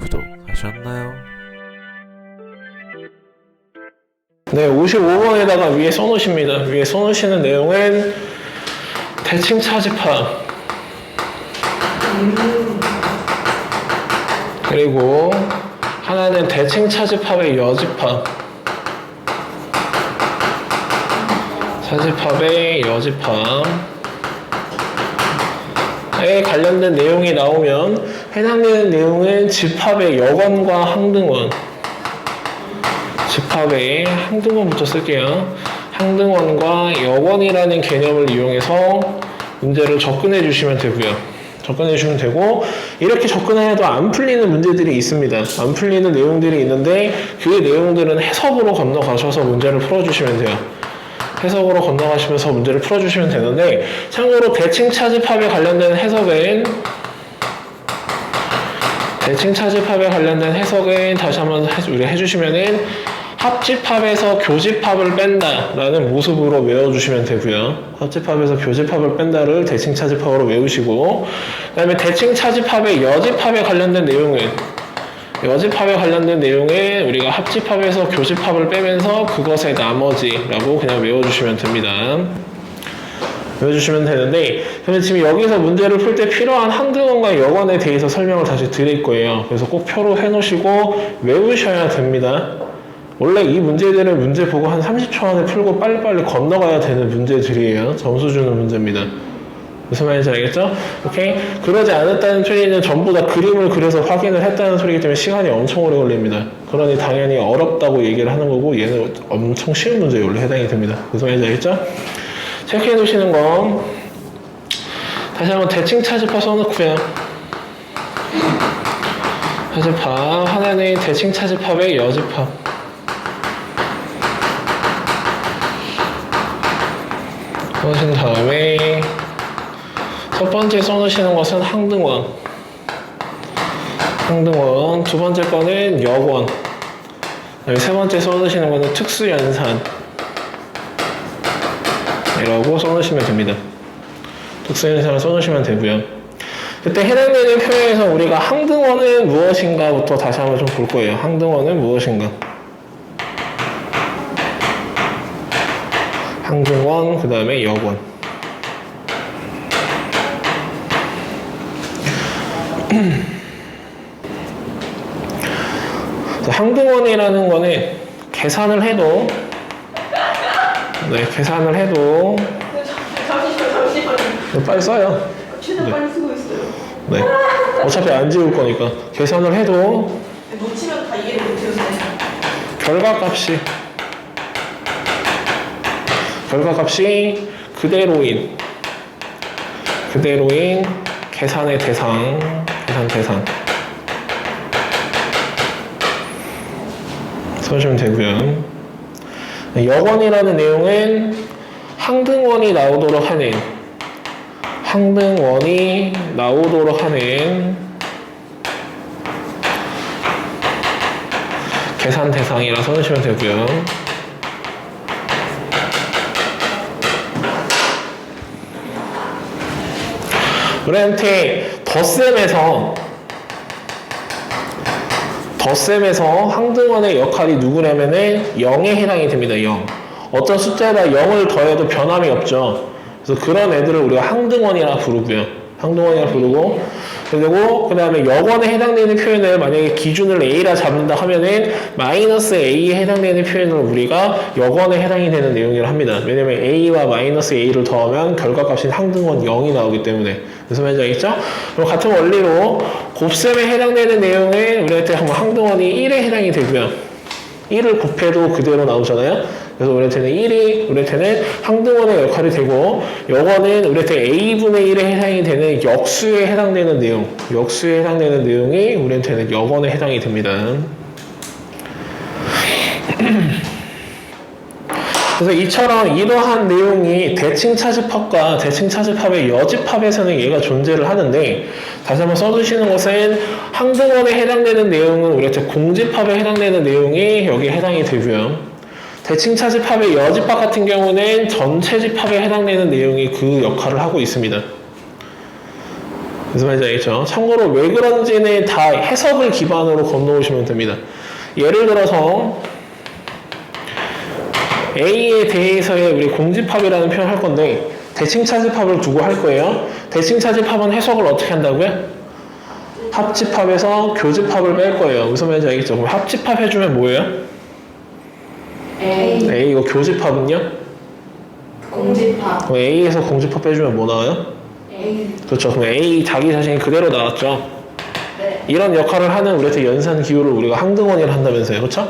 구독하셨나요? 네, 55번에다가 위에 써놓으십니다. 위에 써놓으시는 내용은 대칭 차집합. 그리고 하나는 대칭 차집합의 여집합. 차집합의 여집합. 에 관련된 내용이 나오면 해당되는 내용은 집합의 여건과 항등원. 집합의 항등원부터 쓸게요. 항등원과 여건이라는 개념을 이용해서 문제를 접근해 주시면 되고요. 접근해 주시면 되고 이렇게 접근해도 안 풀리는 문제들이 있습니다. 안 풀리는 내용들이 있는데 그 내용들은 해석으로 건너가셔서 문제를 풀어주시면 돼요. 해석으로 건너가시면서 문제를 풀어주시면 되는데 참고로 대칭 차집합에 관련된 해석은 대칭 차집합에 관련된 해석은 다시 한번 해- 우리 해주시면은 합집합에서 교집합을 뺀다라는 모습으로 외워주시면 되고요. 합집합에서 교집합을 뺀다를 대칭 차집합으로 외우시고 그다음에 대칭 차집합의 여집합에 관련된 내용은 여집합에 관련된 내용은 우리가 합집합에서 교집합을 빼면서 그것의 나머지라고 그냥 외워주시면 됩니다. 외워주시면 되는데 근데 지금 여기서 문제를 풀 때 필요한 항등원과 여건에 대해서 설명을 다시 드릴 거예요. 그래서 꼭 표로 해놓으시고 외우셔야 됩니다. 원래 이 문제들은 문제 보고 한 30초 안에 풀고 빨리빨리 건너가야 되는 문제들이에요. 점수 주는 문제입니다. 무슨 말인지 알겠죠? 오케이? 그러지 않았다는 소리는 전부 다 그림을 그려서 확인을 했다는 소리이기 때문에 시간이 엄청 오래 걸립니다. 그러니 당연히 어렵다고 얘기를 하는 거고 얘는 엄청 쉬운 문제에 원래 해당이 됩니다. 무슨 말인지 알겠죠? 체크해 놓으시는 거. 다시 한번 대칭 차집합 써놓고요. 차집합 하나는 대칭 차집합의 여집합 써놓으신 다음에 첫 번째 써놓으시는 것은 항등원. 항등원. 두 번째 거는 그다음에 세 번째 써놓으시는 거는 특수연산 이라고 써놓으시면 됩니다. 특수연산을 써놓으시면 되고요. 그때 해당되는 표현에서 우리가 항등원은 무엇인가부터 다시 한번 좀 볼 거예요. 항등원은 무엇인가? 항등원 그 다음에 여권 자, 항등원이라는 거는 계산을 해도 네 계산을 해도 잠시만요, 잠시만요. 빨리 써요 최대한 빨리 쓰고 있어요. 네 어차피 안 지울 거니까 계산을 해도 놓치면 다 이해를 못해요, 선생님. 결과 값이 결과 값이 그대로인 그대로인 계산의 대상 계산 대상 써주시면 되고요 여건이라는 내용은 항등원이 나오도록 하는 항등원이 나오도록 하는 계산 대상이라 써주시면 되고요. 우리한테 덧셈에서 덧셈에서 항등원의 역할이 누구냐면은 0에 해당이 됩니다. 0. 어떤 숫자에다 0을 더해도 변함이 없죠. 그래서 그런 애들을 우리가 항등원이라 부르고요. 항등원이라 부르고 그리고 그 다음에 여건에 해당되는 표현을 만약에 기준을 A라 잡는다 하면은 마이너스 A에 해당되는 표현을 우리가 여건에 해당이 되는 내용이라 합니다. 왜냐면 A와 마이너스 A를 더하면 결과값인 항등원 0이 나오기 때문에 무슨 말인지 알겠죠? 그럼 같은 원리로 곱셈에 해당되는 내용은 우리한테 항등원이 1에 해당이 되고요. 1을 곱해도 그대로 나오잖아요. 그래서 우리한테는 1이 우리한테는 항등원의 역할이 되고 요거는 우리한테 a분의 1에 해당이 되는 역수에 해당되는 내용 역수에 해당되는 내용이 우리한테는 여건에 해당이 됩니다. 그래서 이처럼 이러한 내용이 대칭 차집합과 대칭 차집합의 여집합에서는 얘가 존재를 하는데 다시 한번 써주시는 것은 항등원에 해당되는 내용은 우리한테 공집합에 해당되는 내용이 여기에 해당이 되고요. 대칭 차 집합의 여집합 같은 경우는 전체 집합에 해당되는 내용이 그 역할을 하고 있습니다. 무슨 말인지 알겠죠? 참고로 왜 그런지는 다 해석을 기반으로 건너오시면 됩니다. 예를 들어서 A에 대해서의 우리 공집합이라는 표현을 할 건데 대칭 차 집합을 두고 할 거예요. 대칭 차 집합은 해석을 어떻게 한다고요? 합집합에서 교집합을 뺄 거예요. 무슨 말인지 알겠죠? 합집합 해주면 뭐예요? A A 이거 교집합은요? 공집합 그럼 A에서 공집합 빼주면 뭐 나와요? A 그렇죠. 그럼 A 자기 자신이 그대로 나왔죠. 네 이런 역할을 하는 우리한테 연산 기호를 우리가 항등원이라 한다면서요. 그렇죠?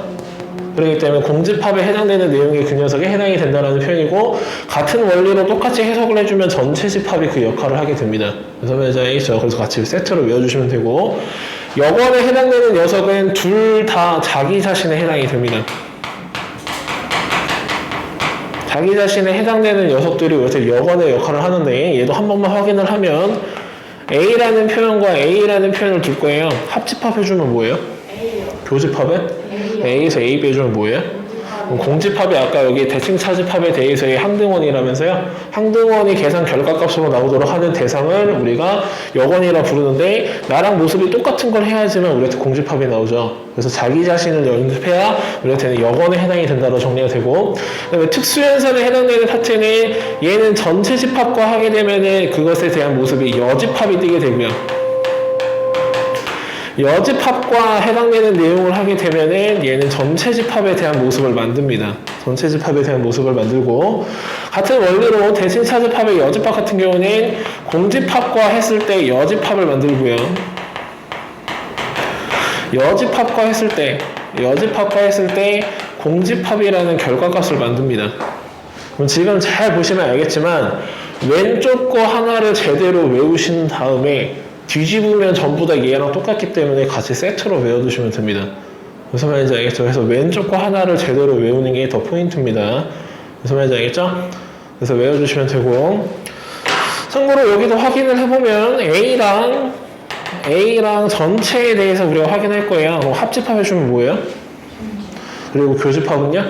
그렇기 때문에 공집합에 해당되는 내용이 그 녀석에 해당이 된다는 표현이고 같은 원리로 똑같이 해석을 해주면 전체 집합이 그 역할을 하게 됩니다. 그래서 매장이죠. 그래서 같이 세트로 외워주시면 되고 역원에 해당되는 녀석은 둘 다 자기 자신에 해당이 됩니다. 자기 자신에 해당되는 녀석들이 이렇게 역원의 역할을 하는데 얘도 한 번만 확인을 하면 A라는 표현과 A라는 표현을 둘 거예요. 합집합 해주면 뭐예요? A요 교집합에 A요 A에서 A 빼주면 뭐예요? 공집합이 아까 여기 대칭 차집합에 대해서의 항등원이라면서요. 항등원이 계산 결과값으로 나오도록 하는 대상을 우리가 역원이라 부르는데 나랑 모습이 똑같은 걸 해야지만 우리한테 공집합이 나오죠. 그래서 자기 자신을 연습해야 우리한테는 역원에 해당이 된다로 정리가 되고 그다음에 특수연산에 해당되는 파트는 얘는 전체 집합과 하게 되면은 그것에 대한 모습이 여집합이 뜨게 되고요. 여집합과 해당되는 내용을 하게 되면은 얘는 전체 집합에 대한 모습을 만듭니다. 전체 집합에 대한 모습을 만들고 같은 원리로 대칭 차집합의 여집합 같은 경우는 공집합과 했을 때 여집합을 만들고요. 여집합과 했을 때 여집합과 했을 때 공집합이라는 결과값을 만듭니다. 지금 잘 보시면 알겠지만 왼쪽 거 하나를 제대로 외우신 다음에 뒤집으면 전부 다 얘랑 똑같기 때문에 같이 세트로 외워두시면 됩니다. 무슨 말인지 알겠죠? 그래서 왼쪽 거 하나를 제대로 외우는 게 더 포인트입니다. 무슨 말인지 알겠죠? 그래서 외워주시면 되고 참고로 여기도 확인을 해보면 A랑 A랑 전체에 대해서 우리가 확인할 거예요. 그럼 합집합 해주면 뭐예요? 그리고 교집합은요?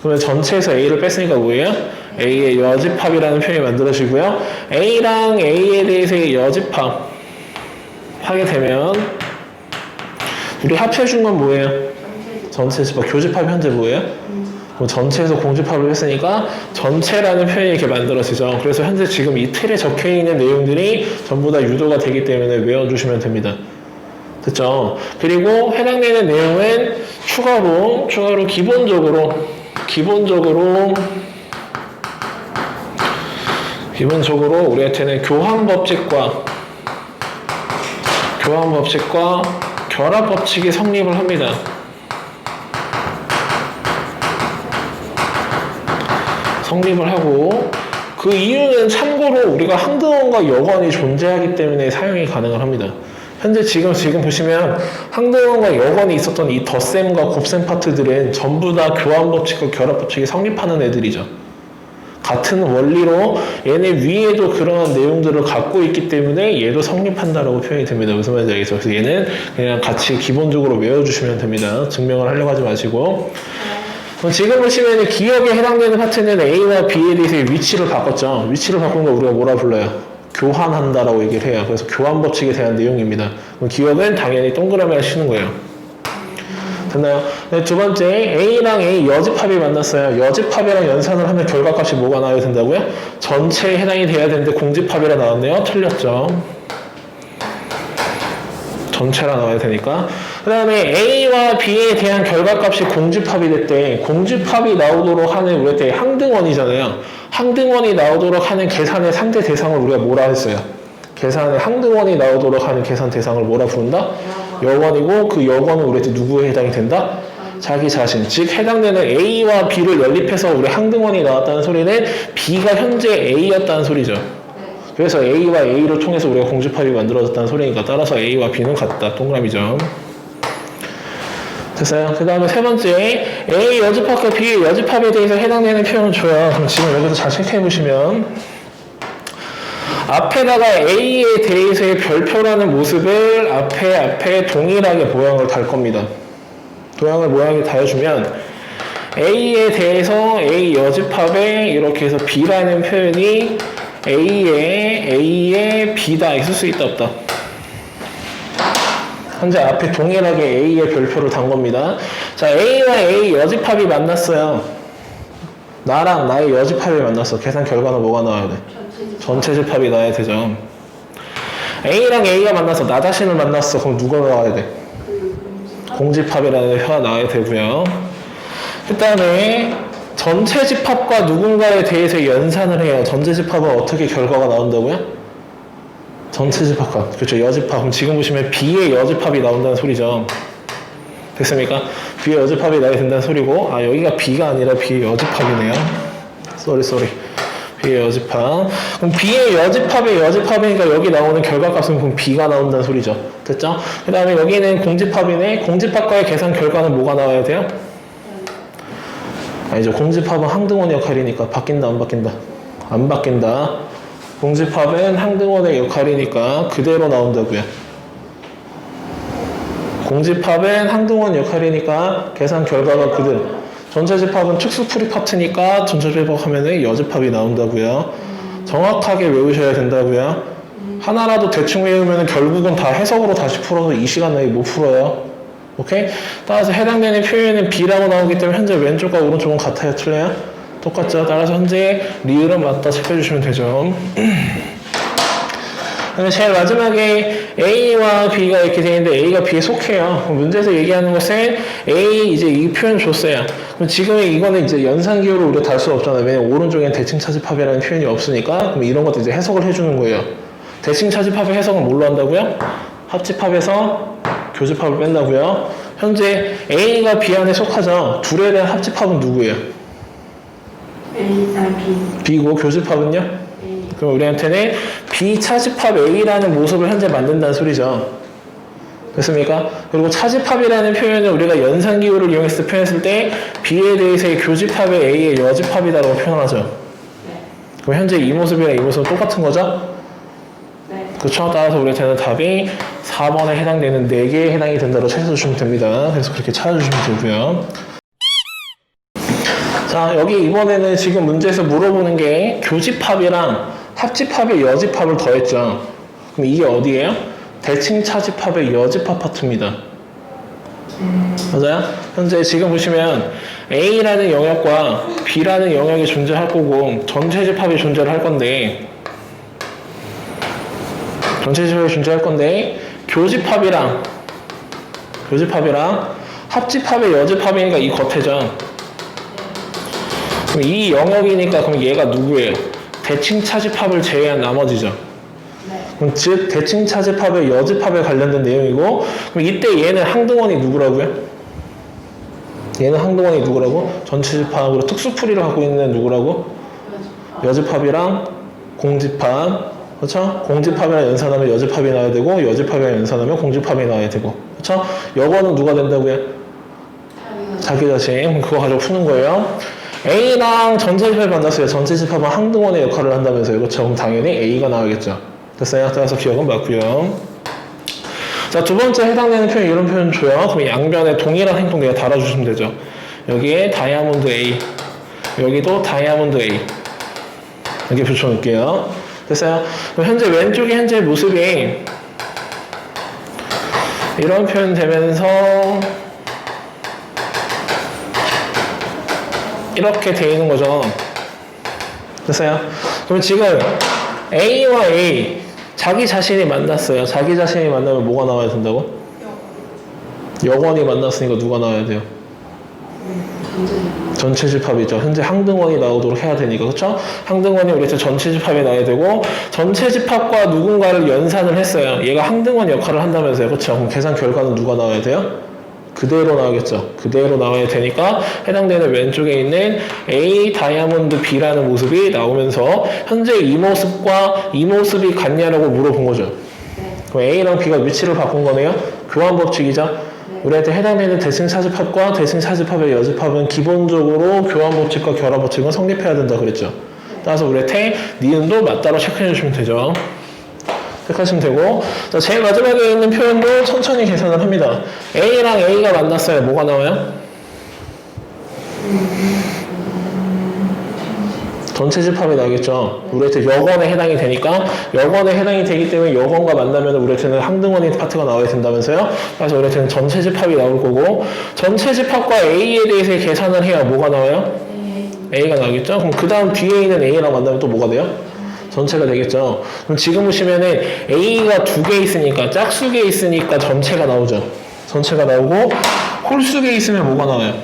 그러면 전체에서 A를 뺐으니까 뭐예요? A의 여집합이라는 표현이 만들어지고요. A랑 A에 대해서의 여집합 하게 되면 우리 합해준 건 뭐예요? 전체 집합. 교집합이 현재 뭐예요? 그럼 전체에서 공집합을 했으니까 전체라는 표현이 이렇게 만들어지죠. 그래서 현재 지금 이 틀에 적혀 있는 내용들이 전부 다 유도가 되기 때문에 외워주시면 됩니다. 됐죠? 그리고 해당되는 내용은 추가로 추가로 기본적으로 기본적으로 기본적으로 우리한테는 교환 법칙과 교환 법칙과 결합 법칙이 성립을 합니다. 성립을 하고 그 이유는 참고로 우리가 항등원과 여건이 존재하기 때문에 사용이 가능을 합니다. 현재 지금 지금 보시면 항등원과 여건이 있었던 이 덧셈과 곱셈 파트들은 전부 다 교환 법칙과 결합 법칙이 성립하는 애들이죠. 같은 원리로 얘네 위에도 그러한 내용들을 갖고 있기 때문에 얘도 성립한다라고 표현이 됩니다. 무슨 말인지 알겠죠? 그래서 얘는 그냥 같이 기본적으로 외워주시면 됩니다. 증명을 하려고 하지 마시고. 지금 보시면 기억에 해당되는 파트는 A와 B에 대해서 위치를 바꿨죠. 위치를 바꾼 거 우리가 뭐라 불러요? 교환한다라고 얘기를 해요. 그래서 교환 법칙에 대한 내용입니다. 기억은 당연히 동그라미를 치는 거예요. 됐나요? 네, 두 번째 A랑 A 여집합이 만났어요. 여집합이랑 연산을 하면 결과값이 뭐가 나와야 된다고요? 전체에 해당이 돼야 되는데 공집합이라 나왔네요. 틀렸죠. 전체라 나와야 되니까. 그 다음에 A와 B에 대한 결과값이 공집합이 됐대. 공집합이 나오도록 하는 우리한테 항등원이잖아요. 항등원이 나오도록 하는 계산의 상대 대상을 우리가 뭐라 했어요? 계산의 항등원이 나오도록 하는 계산 대상을 뭐라 부른다? 여건이고 그 여건은 우리한테 누구에 해당이 된다? 자기 자신. 즉 해당되는 A와 B를 연립해서 우리 항등원이 나왔다는 소리는 B가 현재 A였다는 소리죠. 그래서 A와 A를 통해서 우리가 공집합이 만들어졌다는 소리니까 따라서 A와 B는 같다. 동그라미죠. 됐어요? 그 다음에 세 번째 A 여집합과 B 여집합에 대해서 해당되는 표현을 줘요. 그럼 지금 여기서 잘 체크해 보시면 앞에다가 A에 대해서의 별표라는 모습을 앞에 앞에 동일하게 모양을 달 겁니다. 도형을 모양을 달아주면 A에 대해서 A 여집합에 이렇게 해서 B라는 표현이 A에 A에 B다 있을 수 있다 없다. 현재 앞에 동일하게 A의 별표를 단 겁니다. 자 A와 A 여집합이 만났어요. 나랑 나의 여집합이 만났어. 계산 결과는 뭐가 나와야 돼? 전체 집합이 나야 되죠. A랑 A가 만나서 나 자신을 만났어. 그럼 누가 나와야 돼? 공집합이라는 표가 나와야 되고요. 그 다음에 전체 집합과 누군가에 대해서 연산을 해요. 전체 집합은 어떻게 결과가 나온다고요? 전체 집합과 그렇죠 여집합 그럼 지금 보시면 B의 여집합이 나온다는 소리죠. 됐습니까? B의 여집합이 나야 된다는 소리고 아 여기가 B가 아니라 B의 여집합이네요. 쏘리 쏘리. B의 여집합. 그럼 B의 여집합의 여집합이니까 여기 나오는 결과값은 그럼 B가 나온다는 소리죠. 됐죠? 그 다음에 여기는 공집합이네. 공집합과의 계산 결과는 뭐가 나와야 돼요? 아니죠. 공집합은 항등원 역할이니까 바뀐다 안 바뀐다? 안 바뀐다. 공집합은 항등원의 역할이니까 그대로 나온다고요. 공집합은 항등원 역할이니까 계산 결과가 그대로. 전체 집합은 특수풀이 파트니까 전체 집합 하면 여집합이 나온다고요. 정확하게 외우셔야 된다고요. 하나라도 대충 외우면 결국은 다 해석으로 다시 풀어서 이 시간 내에 못 풀어요. 오케이? 따라서 해당되는 표현은 B라고 나오기 때문에 현재 왼쪽과 오른쪽은 같아요? 틀려요? 똑같죠? 따라서 현재 리을은 맞다 체크해주시면 되죠. 그다음에 제일 마지막에 A와 B가 이렇게 되어 있는데 A가 B에 속해요. 그럼 문제에서 얘기하는 것은 A 이제 이 표현 줬어요. 그럼 지금 이거는 이제 연산 기호를 우리가 달 수 없잖아요. 왜냐면 오른쪽엔 대칭 차집합이라는 표현이 없으니까 그럼 이런 것도 이제 해석을 해주는 거예요. 대칭 차집합의 해석은 뭘로 한다고요? 합집합에서 교집합을 뺀다고요. 현재 A가 B 안에 속하죠. 둘에 대한 합집합은 누구예요? A, 아, B. B고 교집합은요? 그럼 우리한테는 비차집합 A라는 모습을 현재 만든다는 소리죠. 됐습니까? 그리고 차집합이라는 표현을 우리가 연산기호를 이용해서 표현했을 때 B에 대해서의 교집합의 A의 여집합이다라고 표현하죠. 네. 그럼 현재 이 모습이랑 이 모습은 똑같은 거죠? 네. 그렇죠? 따라서 우리한테는 답이 4번에 해당되는 4개에 해당이 된다고 찾아주시면 됩니다. 그래서 그렇게 찾아주시면 되고요. 자, 여기 이번에는 지금 문제에서 물어보는 게 교집합이랑 합집합의 여집합을 더했죠. 그럼 이게 어디예요? 대칭 차집합의 여집합 파트입니다. 맞아요? 현재 지금 보시면 A라는 영역과 B라는 영역이 존재할 거고 전체 집합이 존재를 할 건데 전체 집합이 존재할 건데 교집합이랑 교집합이랑 합집합의 여집합이니까 이 겉에죠. 그럼 이 영역이니까 그럼 얘가 누구예요? 대칭 차집합을 제외한 나머지죠. 네. 즉 대칭 차집합의 여집합에 관련된 내용이고 그럼 이때 얘는 항등원이 누구라고요? 얘는 항등원이 누구라고? 전체 집합으로 특수풀이를 갖고 있는 누구라고? 여집합이랑 공집합 그렇죠? 공집합이랑 연산하면 여집합이 나와야 되고 여집합이랑 연산하면 공집합이 나와야 되고 그렇죠? 여거는 누가 된다고요? 자기 자신 그거 가지고 푸는 거예요. A랑 전체 집합이 만났어요. 전체 집합은 항등원의 역할을 한다면서요. 그렇죠? 당연히 A가 나오겠죠. 됐어요? 따라서 기억은 맞고요. 자, 두 번째 해당되는 표현 이런 표현 줘요. 그럼 양변에 동일한 행동 내가 달아주시면 되죠. 여기에 다이아몬드 A, 여기도 다이아몬드 A 이렇게 붙여놓을게요. 됐어요? 그럼 현재 왼쪽에 현재 모습이 이런 표현 되면서 이렇게 돼 있는 거죠. 됐어요? 그럼 지금 A와 A 자기 자신이 만났어요. 자기 자신이 만나면 뭐가 나와야 된다고? 여건이 만났으니까 누가 나와야 돼요? 전체 전체 집합이죠. 현재 항등원이 나오도록 해야 되니까 그렇죠? 항등원이 우리 전체 집합이 나야 되고 전체 집합과 누군가를 연산을 했어요. 얘가 항등원 역할을 한다면서요. 그렇죠? 그럼 계산 결과는 누가 나와야 돼요? 그대로 나오겠죠. 그대로 나와야 되니까 해당되는 왼쪽에 있는 A 다이아몬드 B라는 모습이 나오면서 현재 이 모습과 이 모습이 같냐라고 물어본 거죠. 네. 그럼 A랑 B가 위치를 바꾼 거네요. 교환 법칙이죠. 우리한테 해당되는 대칭 사집합과 대칭 사집합의 여집합은 기본적으로 교환 법칙과 결합 법칙은 성립해야 된다 그랬죠. 따라서 우리한테 니은도 맞다로 체크해 주시면 되죠. 체크하시면 되고 자, 제일 마지막에 있는 표현도 천천히 계산을 합니다. A랑 A가 만났어요. 뭐가 나와요? 전체 집합이 나겠죠. 우리한테 여건에 해당이 되니까 여건에 해당이 되기 때문에 여건과 만나면 우리한테는 항등원인 파트가 나와야 된다면서요. 그래서 우리한테는 전체 집합이 나올 거고 전체 집합과 A에 대해서 계산을 해야 뭐가 나와요? 네. A가 나오겠죠? 그럼 그 다음 뒤에 있는 A랑 만나면 또 뭐가 돼요? 전체가 되겠죠. 그럼 지금 보시면은 A가 두 개 있으니까 짝수개 있으니까 전체가 나오죠. 전체가 나오고 홀수개 있으면 뭐가 나와요?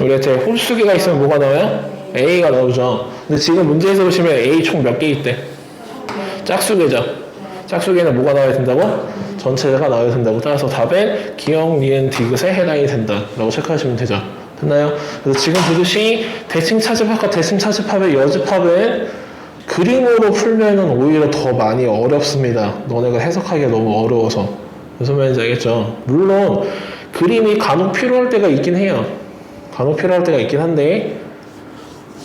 우리한테 홀수개가 있으면 뭐가 나와요? A가 나오죠. 근데 지금 문제에서 보시면 A 총 몇 개 있대? 짝수개죠. 짝수개는 뭐가 나와야 된다고? 전체가 나와야 된다고. 따라서 답엔 기억, 니은, 디귿에 해당이 된다라고 체크하시면 되죠. 됐나요? 그래서 지금 보듯이 대칭 차집합과 대칭 차집합의 여집합은 그림으로 풀면은 오히려 더 많이 어렵습니다. 너네가 해석하기가 너무 어려워서. 무슨 말인지 알겠죠? 물론 그림이 간혹 필요할 때가 있긴 해요. 간혹 필요할 때가 있긴 한데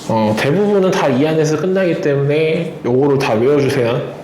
어, 대부분은 다 이 안에서 끝나기 때문에 요거를 다 외워주세요.